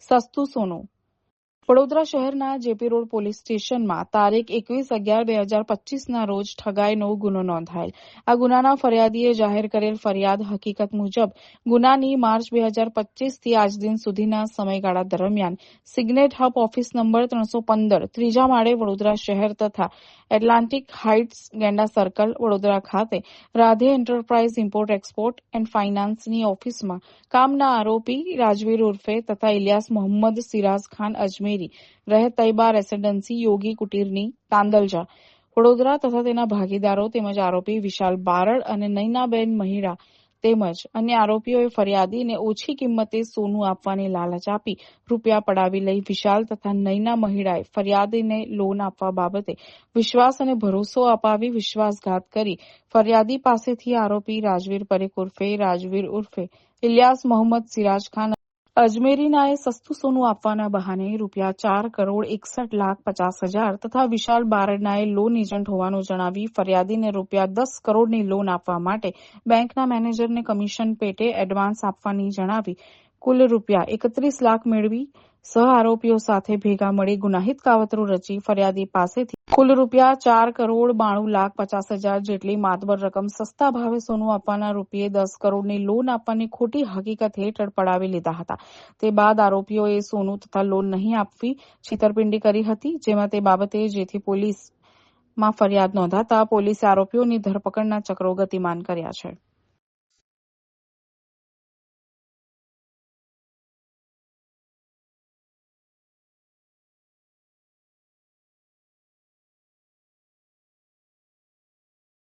સસ્તું સોનું વડોદરા શહેરના જેપી રોડ પોલીસ સ્ટેશનમાં તારીખ એકવીસ અગિયાર બે હજાર પચીસના રોજ ઠગાઈનો ગુનો નોંધાયેલ. આ ગુનાના ફરિયાદીએ જાહેર કરેલ ફરિયાદ હકીકત મુજબ ગુનાની માર્ચ બે હજાર પચીસથી આજ દિન સુધીના સમયગાળા દરમિયાન સિગ્નેટ હબ ઓફિસ નંબર ત્રણસો પંદર, ત્રીજા માળે વડોદરા શહેર તથા Atlantic Heights Genda circle, Vadodara ખાતે Radhe enterprise import, export and ફાઇનાન્સની ઓફિસમાં કામના આરોપી રાજવીર ઉર્ફે તથા ઇલિયાસ મોહમ્મદ સિરાજ ખાન અજમેરી રહે તૈબા રેસિડેન્સી, યોગી કુટીરની, તાંદલજા. વડોદરા તથા તેના ભાગીદારો તેમજ આરોપી વિશાલ બારડ અને નૈનાબેન મહિડા તેમજ અન્ય આરોપીઓએ ફરિયાદીને ઓછી કિંમતે સોનું આપવાની લાલચ આપી રૂપિયા પડાવી લઈ વિશાલ તથા નૈના મહિડાએ ફરિયાદીને લોન આપવા બાબતે વિશ્વાસ અને ભરોસો અપાવી વિશ્વાસઘાત કરી ફરિયાદી પાસેથી આરોપી રાજવીર પરેખ ઉર્ફે રાજવીર ઉર્ફે ઇલિયાસ મોહમ્મદ સિરાજ ખાન અજમેરીનાએ સસ્તું સોનું આપવાના બહાને રૂપિયા ચાર કરોડ એકસઠ લાખ પચાસ હજાર તથા વિશાલ બારડનાએ લોન એજન્ટ હોવાનું જણાવી ફરિયાદીને રૂપિયા દસ કરોડની લોન આપવા માટે બેંકના મેનેજરને કમિશન પેટે એડવાન્સ આપવાની જણાવી કુલ રૂપિયા એકત્રીસ લાખ મેળવી સહ આરોપીઓ સાથે ભેગા મળી ગુનાહિત કાવતરું રચી ફરિયાદી પાસેથી કુલ રૂપિયા ચાર કરોડ બાણું લાખ પચાસ હજાર જેટલી માતબર રકમ સસ્તા ભાવે સોનું આપવાના રૂપિયે દસ કરોડની લોન આપવાની ખોટી હકીકત હેઠળ પડાવી લીધા હતા. તે બાદ આરોપીઓએ સોનું તથા લોન નહીં આપવી છેતરપિંડી કરી હતી, જેમાં તે બાબતે જેથી પોલીસમાં ફરિયાદ નોંધાતા પોલીસે આરોપીઓની ધરપકડના ચક્રો ગતિમાન કર્યા છે.